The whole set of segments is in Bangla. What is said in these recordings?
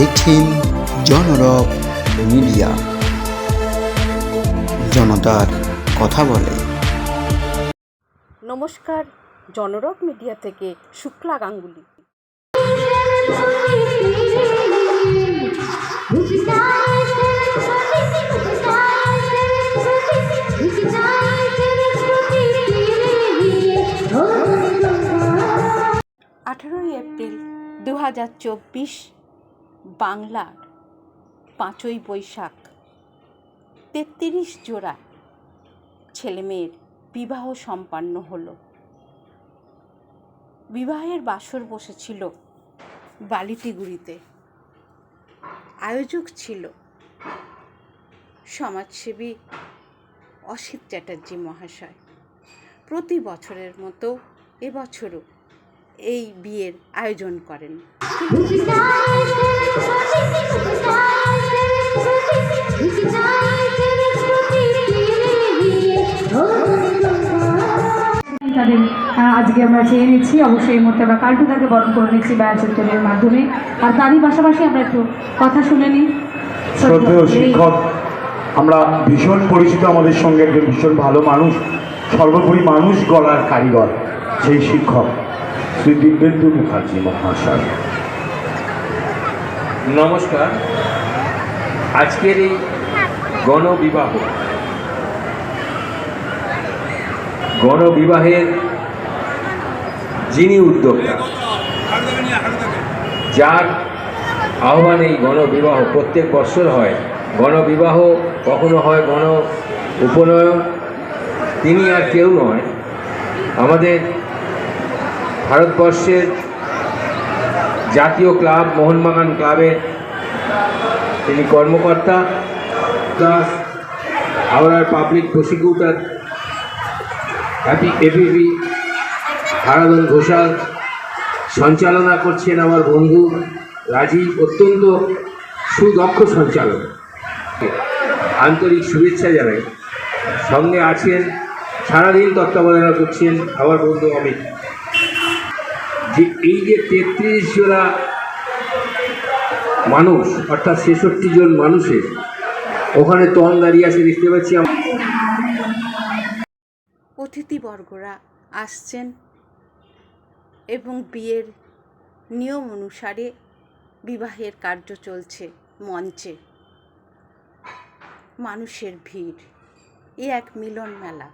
দেখছেন জনরব মিডিয়া। জনতার কথা বলে। নমস্কার জনরক মিডিয়া থেকে শুক্লা গাঙ্গুলি। আঠেরোই এপ্রিল দু হাজার চব্বিশ বাংলার পাঁচই বৈশাখ, তেত্রিশ জোড়া ছেলেমেয়ের বিবাহ সম্পন্ন হলো। বিবাহের বাসর বসেছিল বালিটিগুড়িতে। আয়োজক ছিল সমাজসেবী অসিত চ্যাটার্জি মহাশয়। প্রতি বছরের মতো এবছরও এই বিয়ের আয়োজন করেন। তাদের আজকে আমরা চেয়ে নিচ্ছি অবশ্যই এই মুহূর্তে আমরা কালটু তাকে বরণ করে নিচ্ছি ব্যয়চিত্রের মাধ্যমে। আর তারই পাশাপাশি আমরা একটু কথা শুনে নিই। শ্রদ্ধেয় শিক্ষক আমরা ভীষণ পরিচিত আমাদের সঙ্গে একজন ভীষণ ভালো মানুষ সর্বোপরি মানুষ গলার কারিগর সেই শিক্ষক। শ্রী দিব্যেন্দু মুখার্জি, মহাশয়। নমস্কার। আজকের এই গণবিবাহ, গণবিবাহের যিনি উদ্যোক্তা, যার আহ্বান এই গণবিবাহ প্রত্যেক বছর হয়। গণবিবাহ কখনো হয় গণ উপনয়ন তিনি আর কেউ নয়। আমাদের ভারতবর্ষের জাতীয় ক্লাব, মোহনবাগান ক্লাবের তিনি কর্মকর্তা প্লাস হাওড়ার public prosecutor happy APP Haradhan Ghoshal, সঞ্চালনা করছেন আমার বন্ধু রাজীব, অত্যন্ত সুদক্ষ সঞ্চালক। আন্তরিক শুভেচ্ছা জানাই। সঙ্গে আছেন, সারাদিন তত্ত্বাবধান করছেন আমার বন্ধু অমিত। যে এই যে তেত্রিশ জোড়া মানুষ, অর্থাৎ ছেষট্টি জন মানুষের, ওখানে তন দাঁড়িয়ে আছে, দেখতে পাচ্ছি অতিথিবর্গরা আসছেন এবং বিয়ের নিয়ম অনুসারে বিবাহের কার্য চলছে মঞ্চে। মানুষের ভিড়, এ এক মিলন মেলা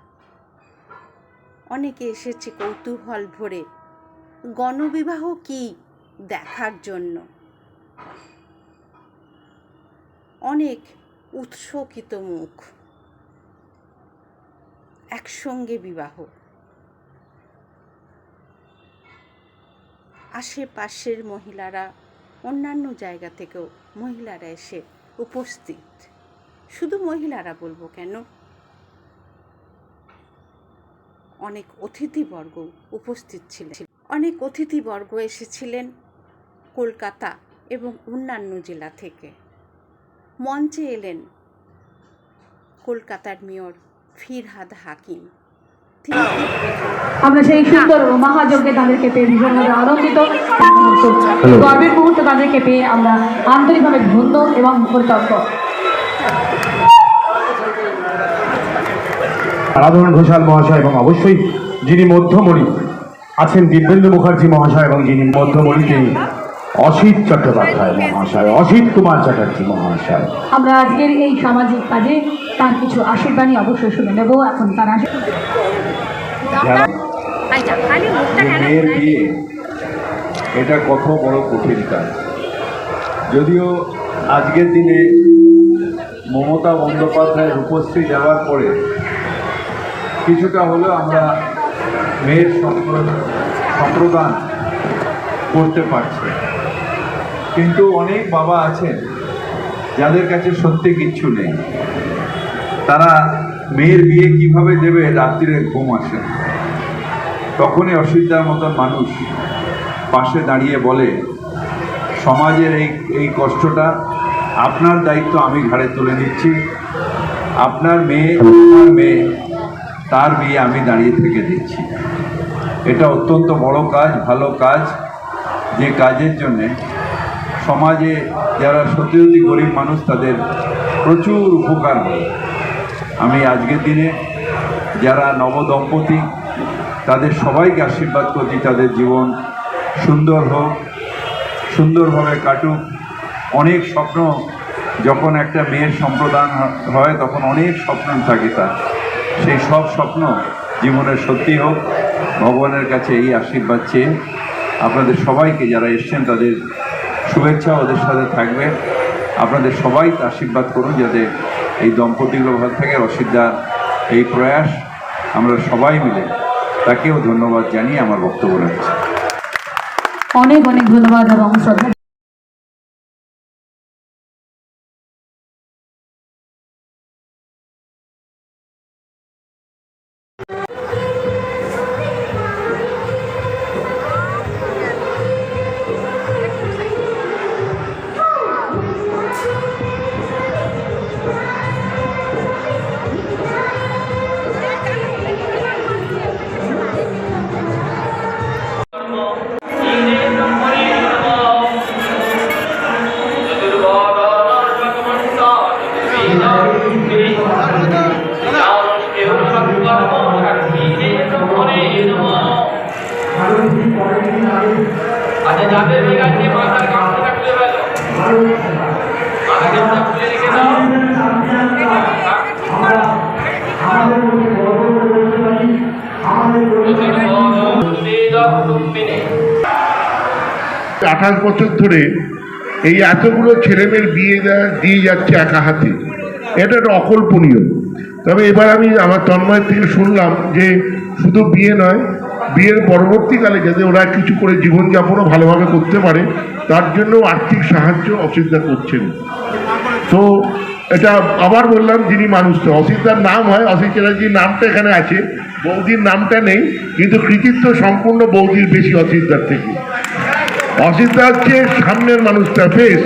অনেকে এসেছে কৌতূহল ভরে গণবিবাহ কি দেখার জন্য? অনেক উৎসকিত মুখ। একসঙ্গে বিবাহ। আশেপাশের মহিলারা অন্যান্য জায়গা থেকেও মহিলারা এসে উপস্থিত। শুধু মহিলারা বলব কেন? অনেক অতিথিবর্গ উপস্থিত ছিলেন। অনেক অতিথিবর্গ এসেছিলেন কলকাতা এবং অন্যান্য জেলা থেকে। মঞ্চে এলেন কলকাতার মেয়র ফিরহাদ হাকিম। আমরা সেই সুন্দর মহাযজ্ঞে তাদেরকে পেয়ে ভীষণভাবে আনন্দিত। গর্বের মুহূর্তে তাদেরকে পেয়ে আমরা আন্তরিকভাবে ধন্য এবং কৃতজ্ঞ। আরাধন ঘোষাল মহাশয় এবং অবশ্যই যিনি মধ্যমণি আছেন দিব্যেন্দু মুখার্জি মহাশয় এবং যিনি মধ্যমণি তিনি অসিত চট্টোপাধ্যায় মহাশয় অসিত কুমার চ্যাটার্জি মহাশয়। আমরা আজকের এই সামাজিক কাজে তার কিছু আশীর্বাণী অবশ্যই শুনে নেব এখন তার যারা মেয়ের বিয়ে এটা কত বড় কঠিন কাজ। যদিও আজকের দিনে মমতা বন্দ্যোপাধ্যায়ের উপস্থিত যাওয়ার পরে কিছুটা হলেও আমরা মেয়ের সম্প্র- সম্প্রদান করতে পারছে। কিন্তু অনেক বাবা আছেন যাদের কাছে সত্যি কিচ্ছু নেই। তারা মেয়ের বিয়ে কীভাবে দেবে রাত্রিরে ঘুম আসে তখনই অসুবিধার মতন মানুষ পাশে দাঁড়িয়ে বলে, সমাজের এই এই কষ্টটা আপনার দায়িত্ব আমি ঘাড়ে তুলে নিচ্ছি। আপনার মেয়ে মেয়ে তার বিয়ে আমি দাঁড়িয়ে থেকে দিচ্ছি। এটা অত্যন্ত বড় কাজ, ভালো কাজ। যে কাজের জন্যে সমাজে যারা সত্যি সত্যি গরিব মানুষ, তাদের প্রচুর উপকার হয়। আমি আজকের দিনে যারা নবদম্পতি, তাদের সবাইকে আশীর্বাদ করছি, তাদের জীবন সুন্দর হোক, সুন্দরভাবে কাটুক। অনেক স্বপ্ন, যখন একটা মেয়ের সম্প্রদান হয়, তখন অনেক স্বপ্ন থাকে তার। সেই সব স্বপ্ন জীবনের সত্যি হোক, ভগবানের কাছে এই আশীর্বাদ চেয়ে আপনাদের সবাইকে যারা এসছেন, তাদের শুভেচ্ছা, ওদের সাথে থাকবে আপনাদের সবাই আশীর্বাদ করুন যাতে এই দম্পতিগুলো ভালো থাকে। অসিদ্ধার এই প্রয়াস আমরা সবাই মিলে তাকেও ধন্যবাদ জানিয়ে আমার বক্তব্য রাখছি। অনেক অনেক ধন্যবাদ এবং শ্রদ্ধা। আঠাশ বছর ধরে এই এতগুলো ছেলেমেয়ের বিয়ে দেয়া- দিয়ে যাচ্ছে একা হাতে। এটা একটা অকল্পনীয়। তবে এবার আমি আমার তন্ময়ের থেকে শুনলাম যে শুধু বিয়ে নয় বিয়ের পরবর্তীকালে যাতে ওরা কিছু করে জীবনযাপনও ভালোভাবে করতে পারে, তার জন্য আর্থিক সাহায্য অসুবিধা করছেন। তো এটা আবার বললাম যিনি মানুষটা অসিতার নাম হয়, অসিত চ্যাটার্জির নামটা এখানে আছে, বৌদির নামটা নেই, কিন্তু কৃতিত্ব সম্পূর্ণ বৌদির বেশি অসিতার থেকে। অসিতা হচ্ছে সামনের মানুষটা ফেস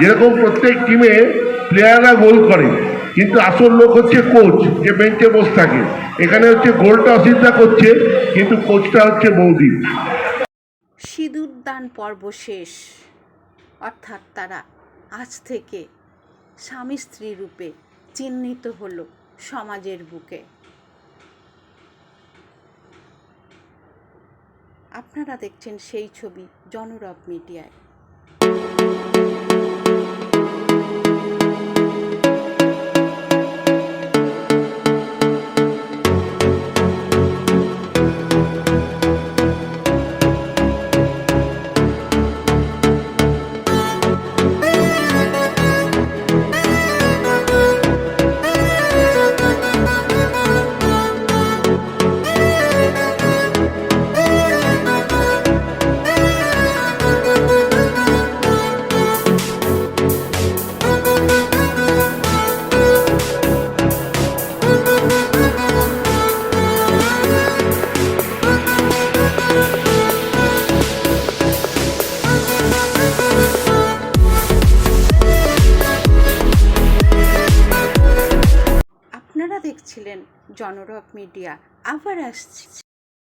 যেরকম প্রত্যেক টিমে প্লেয়াররা গোল করে কিন্তু আসল লোক হচ্ছে কোচ যে বেঞ্চে বসে থাকে। এখানে হচ্ছে গোলটা অসিতা করছে, কিন্তু কোচটা হচ্ছে বৌদি। সিঁদুরদান পর্ব শেষ। অর্থাৎ তারা আজ থেকে স্বামী স্ত্রী রূপে চিহ্নিত হলো সমাজের বুকে। আপনারা দেখছেন সেই ছবি জনরব মিডিয়ায়। জনরব মিডিয়া। আবার আসছে।